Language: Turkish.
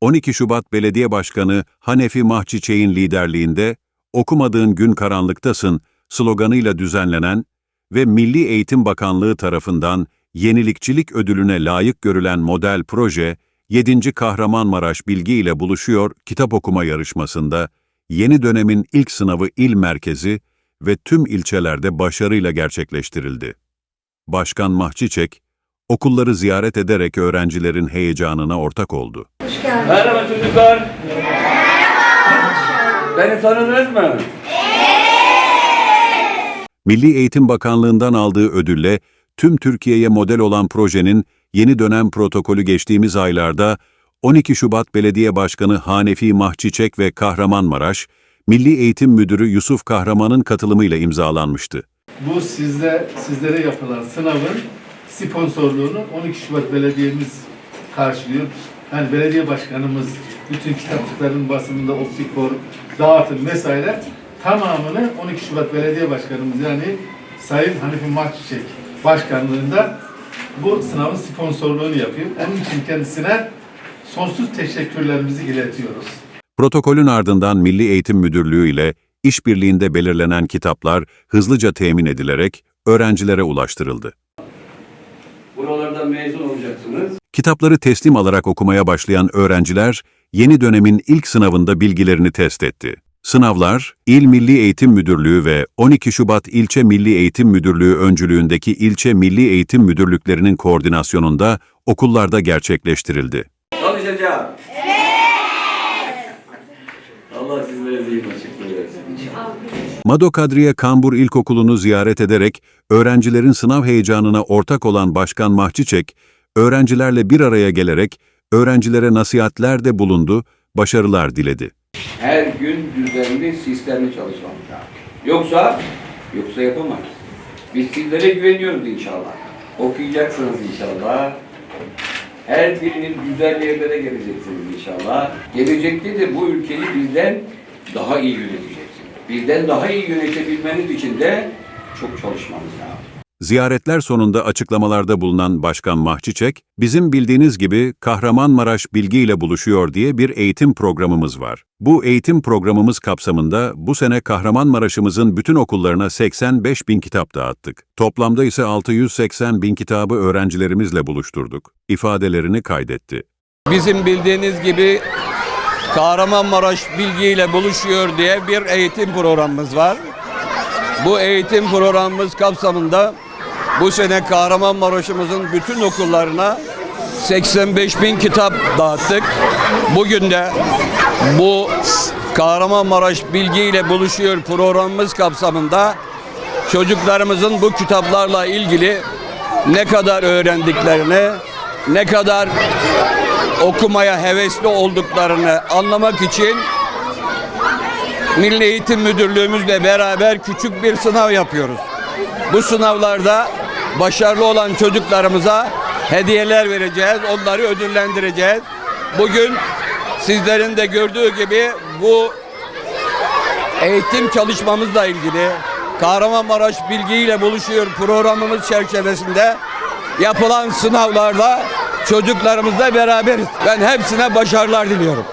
12 Şubat Belediye Başkanı Hanefi Mahçiçek'in liderliğinde "Okumadığın gün karanlıktasın" sloganıyla düzenlenen ve Milli Eğitim Bakanlığı tarafından yenilikçilik ödülüne layık görülen model proje 7. Kahramanmaraş Bilgi ile buluşuyor kitap okuma yarışmasında yeni dönemin ilk sınavı il merkezi ve tüm ilçelerde başarıyla gerçekleştirildi. Başkan Mahçiçek, okulları ziyaret ederek öğrencilerin heyecanına ortak oldu. Hoş geldin. Merhaba çocuklar. Beni tanıdınız mı? Milli Eğitim Bakanlığı'ndan aldığı ödülle tüm Türkiye'ye model olan projenin yeni dönem protokolü geçtiğimiz aylarda 12 Şubat Belediye Başkanı Hanefi Mahçiçek ve Kahramanmaraş, Milli Eğitim Müdürü Yusuf Kahraman'ın katılımıyla imzalanmıştı. Bu sizde sizlere yapılan sınavın sponsorluğunu 12 Şubat Belediye'miz karşılıyor. Yani belediye başkanımız bütün kitapçıkların basımında optifor, dağıtım vesaire tamamını 12 Şubat Belediye Başkanımız yani Sayın Hanifi Mahçiçek başkanlığında bu sınavın sponsorluğunu yapıyor. Onun için kendisine sonsuz teşekkürlerimizi iletiyoruz. Protokolün ardından Milli Eğitim Müdürlüğü ile işbirliğinde belirlenen kitaplar hızlıca temin edilerek öğrencilere ulaştırıldı. Buralardan mezun olacaksınız. Kitapları teslim alarak okumaya başlayan öğrenciler, yeni dönemin ilk sınavında bilgilerini test etti. Sınavlar, İl Milli Eğitim Müdürlüğü ve 12 Şubat İlçe Milli Eğitim Müdürlüğü öncülüğündeki ilçe Milli Eğitim Müdürlüklerinin koordinasyonunda okullarda gerçekleştirildi. Çalışacağım. Allah sizlere zihin açıklığı versin. Mado Kadriye Kambur İlkokulu'nu ziyaret ederek öğrencilerin sınav heyecanına ortak olan Başkan Mahçiçek, öğrencilerle bir araya gelerek öğrencilere nasihatlerde bulundu, başarılar diledi. Her gün düzenli, sistemli çalışmamız lazım. Yoksa, yoksa yapamayız. Biz sizlere güveniyoruz inşallah. Okuyacaksınız inşallah. Her biriniz güzel yerlere geleceksiniz inşallah. Gelecekte de bu ülkeyi bizden daha iyi yöneteceksiniz. Bizden daha iyi yönetebilmeniz için de çok çalışmanız lazım. Ziyaretler sonunda açıklamalarda bulunan Başkan Mahçiçek, bizim bildiğiniz gibi Kahramanmaraş Bilgi ile buluşuyor diye bir eğitim programımız var. Bu eğitim programımız kapsamında bu sene Kahramanmaraş'ımızın bütün okullarına 85 bin kitap dağıttık. Toplamda ise 680 bin kitabı öğrencilerimizle buluşturduk. ifadelerini kaydetti. Bizim bildiğiniz gibi Kahramanmaraş bilgiyle buluşuyor diye bir eğitim programımız var. Bu eğitim programımız kapsamında bu sene Kahramanmaraş'ımızın bütün okullarına 85 bin kitap dağıttık. Bugün de bu Kahramanmaraş bilgiyle buluşuyor programımız kapsamında çocuklarımızın bu kitaplarla ilgili ne kadar öğrendiklerini, ne kadar okumaya hevesli olduklarını anlamak için Milli Eğitim Müdürlüğümüzle beraber küçük bir sınav yapıyoruz. Bu sınavlarda başarılı olan çocuklarımıza hediyeler vereceğiz, onları ödüllendireceğiz. Bugün sizlerin de gördüğü gibi bu eğitim çalışmamızla ilgili Kahramanmaraş Bilgiyle Buluşuyor programımız çerçevesinde yapılan sınavlarda çocuklarımızla beraberiz. Ben hepsine başarılar diliyorum.